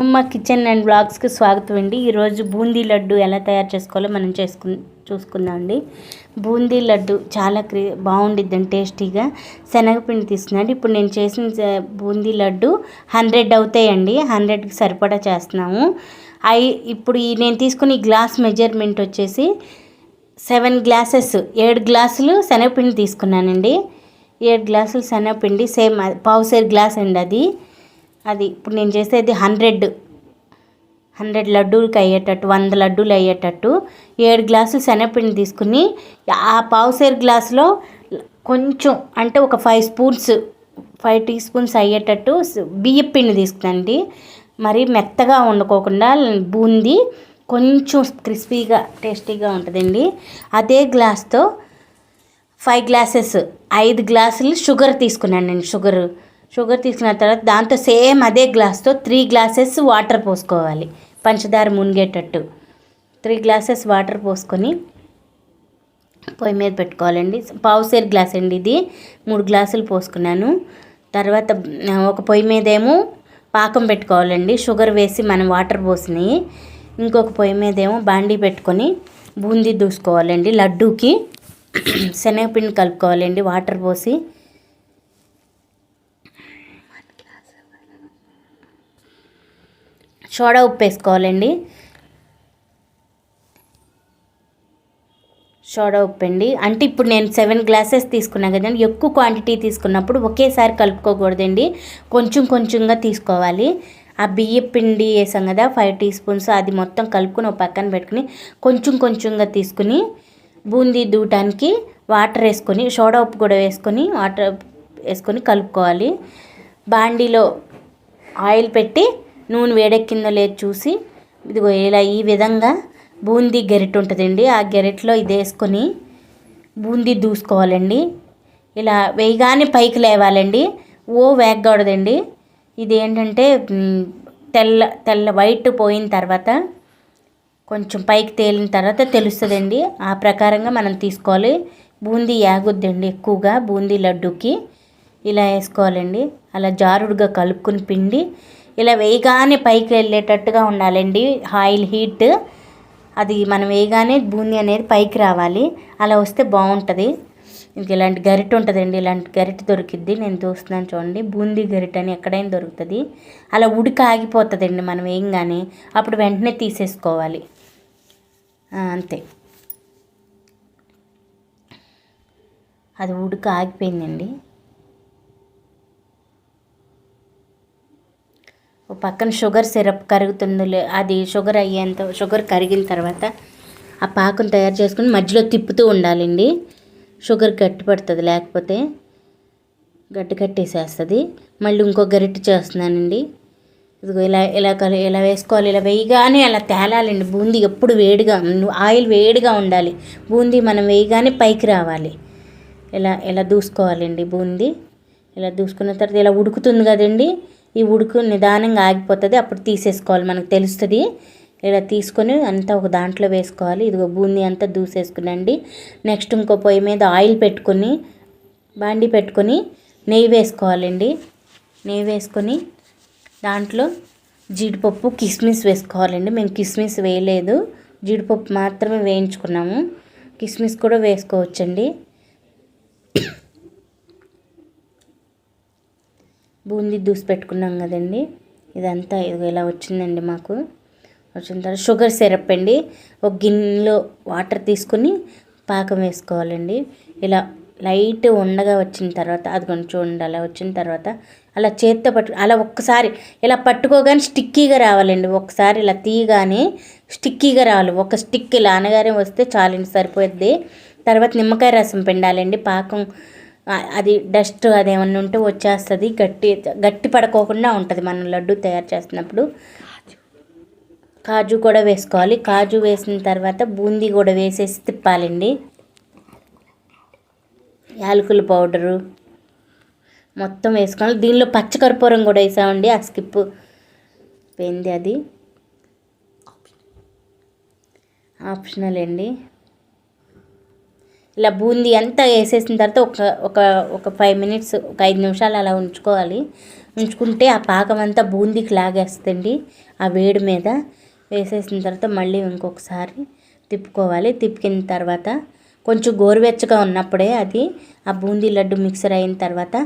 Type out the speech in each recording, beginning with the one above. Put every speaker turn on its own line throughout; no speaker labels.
అమ్మ kitchen and బ్లాగ్స్కి స్వాగతం అండి. ఈరోజు బూందీ లడ్డు ఎలా తయారు చేసుకోవాలో మనం చేసుకు చూసుకుందాం అండి. బూందీ లడ్డు చాలా క్రీ బాగుండిద్దండి టేస్టీగా. శనగపిండి తీసుకున్నాడు ఇప్పుడు నేను చేసిన బూందీ లడ్డు హండ్రెడ్ అవుతాయండి. హండ్రెడ్కి సరిపడా చేస్తున్నాము. అవి ఇప్పుడు ఈ నేను తీసుకున్న గ్లాస్ మెజర్మెంట్ వచ్చేసి సెవెన్ గ్లాసెస్ ఏడు గ్లాసులు శనగపిండి తీసుకున్నానండి. ఏడు గ్లాసులు శనగపిండి సేమ్ అది పావుసేరు గ్లాస్ అండి అది. అది ఇప్పుడు నేను చేసేది హండ్రెడ్. హండ్రెడ్ లడ్డూలకి అయ్యేటట్టు వంద లడ్డూలు అయ్యేటట్టు ఏడు గ్లాసులు శనగపిండి తీసుకుని ఆ పావుసేరు గ్లాసులో కొంచెం అంటే ఒక five spoons five tea spoons అయ్యేటట్టు బియ్యం పిండి తీసుకునండి. మరి మెత్తగా వండుకోకుండా బూందీ కొంచెం క్రిస్పీగా టేస్టీగా ఉంటుందండి. అదే గ్లాస్తో ఫైవ్ గ్లాసెస్ ఐదు గ్లాసులు షుగర్ తీసుకున్నాను నేను షుగర్. షుగర్ తీసుకున్న తర్వాత దాంతో సేమ్ అదే గ్లాస్తో త్రీ గ్లాసెస్ వాటర్ పోసుకోవాలి. పంచదార మునిగేటట్టు. త్రీ గ్లాసెస్ వాటర్ పోసుకొని పొయ్యి మీద పెట్టుకోవాలండి. పావుసేరు గ్లాస్ అండి ఇది. మూడు గ్లాసులు పోసుకున్నాను. తర్వాత ఒక పొయ్యి మీద ఏమో పాకం పెట్టుకోవాలండి. షుగర్ వేసి మనం వాటర్ పోసినాయి ఇంకొక పొయ్యి మీద ఏమో బాండీ పెట్టుకొని బూందీ దూసుకోవాలండి లడ్డూకి. శనగపిండి కలుపుకోవాలండి. వాటర్ పోసి సోడా ఉప్పు వేసుకోవాలండి. సోడా ఉప్పు అండి. అంటే ఇప్పుడు నేను సెవెన్ గ్లాసెస్ తీసుకున్నాను కదండి ఎక్కువ క్వాంటిటీ తీసుకున్నప్పుడు ఒకేసారి కలుపుకోకూడదండి. కొంచెం కొంచెంగా తీసుకోవాలి. ఆ బియ్య పిండి వేసాం కదా ఫైవ్ టీ స్పూన్స్ అది మొత్తం కలుపుకొని ఒక పక్కన పెట్టుకుని కొంచెం కొంచెంగా తీసుకుని బూందీ దూటానికి వాటర్ వేసుకొని సోడా ఉప్పు కూడా వేసుకొని వాటర్ వేసుకొని కలుపుకోవాలి. బాండీలో ఆయిల్ పెట్టి నూనె వేడెక్కిందో లేదు చూసి ఇదిగో ఇలా ఈ విధంగా బూందీ గెరిట ఉంటుందండి ఆ గెరెట్లో ఇది వేసుకొని బూందీ దూసుకోవాలండి. ఇలా వేయగానే పైకి లేవాలండి ఓ వేగకూడదండి. ఇది ఏంటంటే తెల్ల తెల్ల వైట్ పోయిన తర్వాత కొంచెం పైకి తేలిన తర్వాత తెలుస్తుందండి. ఆ ప్రకారంగా మనం తీసుకోవాలి. బూందీ యాగుద్దండి ఎక్కువగా బూందీ లడ్డూకి. ఇలా వేసుకోవాలండి. అలా జారుడుగా కలుపుకుని పిండి ఇలా వేయగానే పైకి వెళ్ళేటట్టుగా ఉండాలండి. ఆయిల్ హీట్ అది మనం వేయగానే బూందీ అనేది పైకి రావాలి. అలా వస్తే బాగుంటుంది. ఇంక ఇలాంటి గరిట ఉంటుందండి. ఇలాంటి గరిట దొరికిద్ది. నేను చూస్తున్నాను చూడండి. బూందీ గరిట అని ఎక్కడైనా దొరుకుతుంది. అలా ఉడికి ఆగిపోతుందండి మనం వేయంగానే. అప్పుడు వెంటనే తీసేసుకోవాలి. అంతే. అది ఉడికి ఆగిపోయిందండి. పక్కన షుగర్ సిరప్ కరుగుతుందో లే అది షుగర్ అయ్యేంత షుగర్ కరిగిన తర్వాత ఆ పాకం తయారు చేసుకుని మధ్యలో తిప్పుతూ ఉండాలండి. షుగర్ గట్టి పడుతుంది లేకపోతే గట్టి కట్టేసేస్తుంది. మళ్ళీ ఇంకో గరిటె చేస్తున్నానండి. ఇదిగో ఇలా ఇలా కలి ఇలా వేసుకోవాలి ఇలా వేయగానే అలా తేలాలండి. బూందీ ఎప్పుడు వేడిగా ఆయిల్ వేడిగా ఉండాలి. బూందీ మనం వేయగానే పైకి రావాలి. ఇలా ఇలా దూసుకోవాలండి బూందీ. ఇలా దూసుకున్న తర్వాత ఇలా ఉడుకుతుంది కదండి. ఈ ఉడుకు నిదానంగా ఆగిపోతుంది. అప్పుడు తీసేసుకోవాలి మనకు తెలుస్తుంది. ఇలా తీసుకొని అంతా ఒక దాంట్లో వేసుకోవాలి. ఇదిగో బూందీ అంతా దూసేసుకునండి. నెక్స్ట్ ఇంకో పొయ్యి మీద ఆయిల్ పెట్టుకొని బాండి పెట్టుకొని నెయ్యి వేసుకోవాలండి. నెయ్యి వేసుకొని దాంట్లో జీడిపప్పు కిస్మిస్ వేసుకోవాలండి. మేము కిస్మిస్ వేయలేదు. జీడిపప్పు మాత్రమే వేయించుకున్నాము. కిస్మిస్ కూడా వేసుకోవచ్చండి. బూందీ దూసి పెట్టుకున్నాం కదండి. ఇదంతా ఇదిగో ఇలా వచ్చిందండి మాకు. వచ్చిన తర్వాత షుగర్ సిరప్ అండి. ఒక గిన్నెలో వాటర్ తీసుకుని పాకం వేసుకోవాలండి. ఇలా లైట్ ఉండగా వచ్చిన తర్వాత అది కొంచెం చూడండి అలా వచ్చిన తర్వాత అలా చేత్తో పట్టు అలా ఒక్కసారి ఇలా పట్టుకోగానే స్టిక్కీగా రావాలండి. ఒకసారి ఇలా తీయగానే స్టిక్కీగా రావాలి. ఒక స్టిక్ ఇలా అనగానే వస్తే చాలండి సరిపోద్ది తర్వాత నిమ్మకాయ రసం పిండాలండి. పాకం అది డస్ట్ అదేమన్నా ఉంటే వచ్చేస్తుంది గట్టి గట్టి పడుకోకుండా ఉంటుంది మనం లడ్డు తయారు చేస్తున్నప్పుడు. కాజు కూడా వేసుకోవాలి. కాజు వేసిన తర్వాత బూందీ కూడా వేసేసి తిప్పాలండి. యాలకుల పౌడరు మొత్తం వేసుకోవాలి. దీనిలో పచ్చకర్పూరం కూడా వేసామండి. ఆ స్కిప్ పోయింది అది. ఆప్షనల్ అండి. ఇలా బూందీ అంతా వేసేసిన తర్వాత ఒక ఒక ఒక ఫైవ్ మినిట్స్ ఒక ఐదు నిమిషాలు అలా ఉంచుకోవాలి. ఉంచుకుంటే ఆ పాకం అంతా బూందీకి లాగేస్తుంది ఆ వేడి మీద. వేసేసిన తర్వాత మళ్ళీ ఇంకొకసారి తిప్పుకోవాలి. తిప్పిన తర్వాత కొంచెం గోరువెచ్చగా ఉన్నప్పుడే అది ఆ బూందీ లడ్డు మిక్సర్ అయిన తర్వాత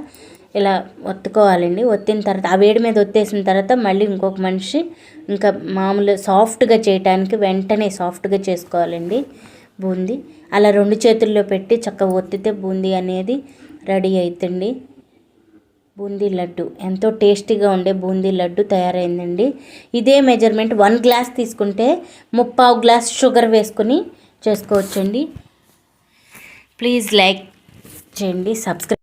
ఇలా ఒత్తుకోవాలండి. ఒత్తిన తర్వాత ఆ వేడి మీద ఒత్తేసిన తర్వాత మళ్ళీ ఇంకొక మనిషి ఇంకా మామూలు సాఫ్ట్గా చేయటానికి వెంటనే సాఫ్ట్గా చేసుకోవాలండి. బూందీ. అలా రెండు చేతుల్లో పెట్టి చక్కగా ఒత్తితే బూందీ అనేది రెడీ అవుతుంది బూందీ లడ్డు. ఎంతో టేస్టీగా ఉండే బూందీ లడ్డు తయారైందండి. ఇదే మెజర్మెంట్ వన్ గ్లాస్ తీసుకుంటే ముప్పావు గ్లాస్ షుగర్ వేసుకొని చేసుకోవచ్చండి. ప్లీజ్ లైక్ చేయండి సబ్స్క్రైబ్